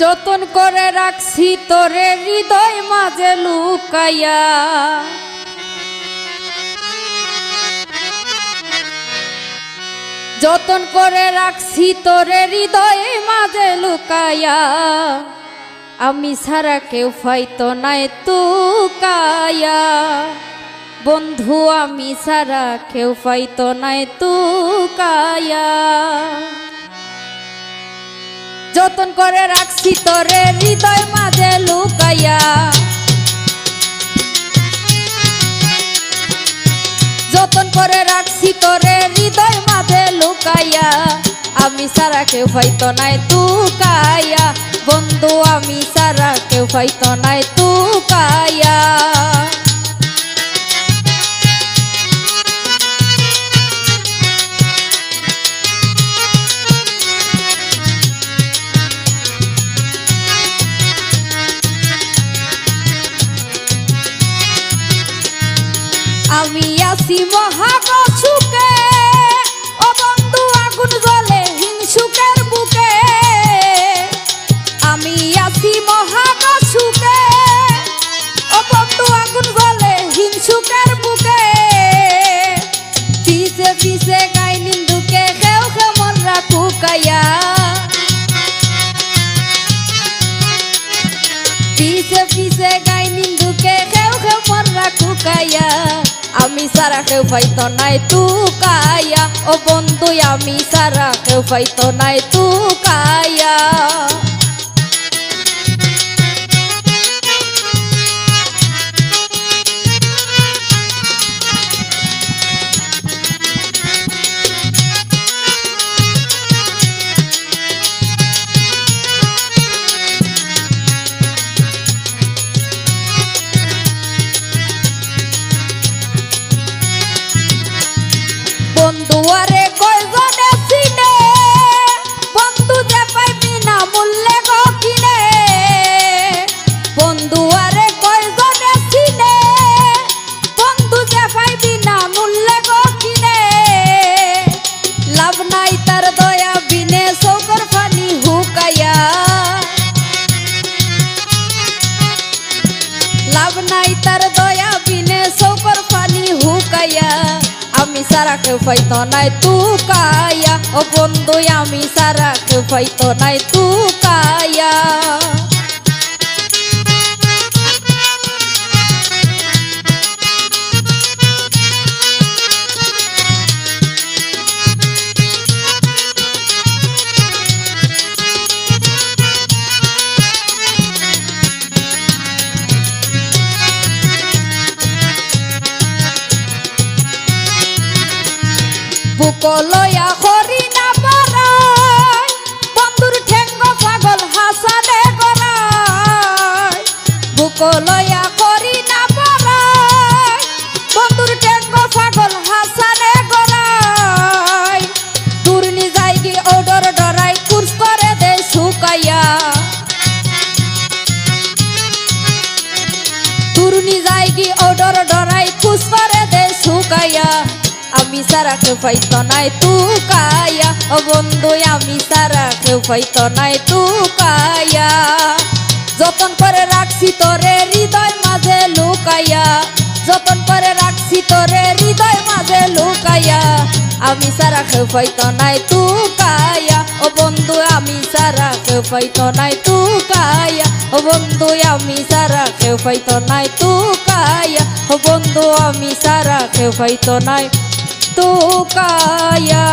যতন করে রাখছি তোরে হৃদয় মাঝে লুকাইয়া। যতন করে রাখছি তোরে হৃদয় মাঝে লুকাইয়া। আমি সারা কেউ ফাইতো নাই তুকায়া বন্ধু, আমি সারা কেউ ফাইতো নাই তুকায়া যতন করে রাখছি তোরে, হৃদয় মাঝে লুকাইয়া। যতন করে রাখছি তোরে, হৃদয় মাঝে লুকাইয়া। আমি সারা কেউ পাইতো নাই তু কায়া বন্ধু, আমি সারা কেউ পাইতো নাই তু আমি আসি সারা কেউ পাইতো নাই তু কায়া ও বন্ধু, আমি সারা কেউ পাইতো নাই তু কায়া বন্ধু আমি সারা কেউ ফাইতো নাই, তু কায়া। ও বন্ধু, আমি সারা কেউ ফাইতো নাই, তু কায়া। বুকলয়া করি না পারাই। বন্ধুর ঠেঙ্গ পাগল হাসানে গড়াই। বুকলয়া করি না পারাই। বন্ধুর ঠেঙ্গ পাগল হাসানে গড়াই। দূরনি যাইগি ওডর ডরাই, কুর্স করে দে শুকাইয়া। তুরুনি যাইগি ওডর ডরাই খুশ করে দে শুকাইয়া। আমি সারা কেউ পাইতো নাই তু কায়া ও বন্ধু, আমি সারা কেউ পাইতো নাই তু কায়া যতন করে রাখছি তোরে হৃদয় মাঝে লুকাইয়া। যতন করে রাখছি তোরে হৃদয় মাঝে লুকাইয়া। আমি সারা কেউ পাইতো নাই তু কায়া ও বন্ধু, আমি সারা কেউ পাইতো নাই তু কায়া ও বন্ধু, আমি সারা কেউ পাইতো নাই তু কায়া ও বন্ধু, আমি সারা কেউ পাইতো নাই तो काया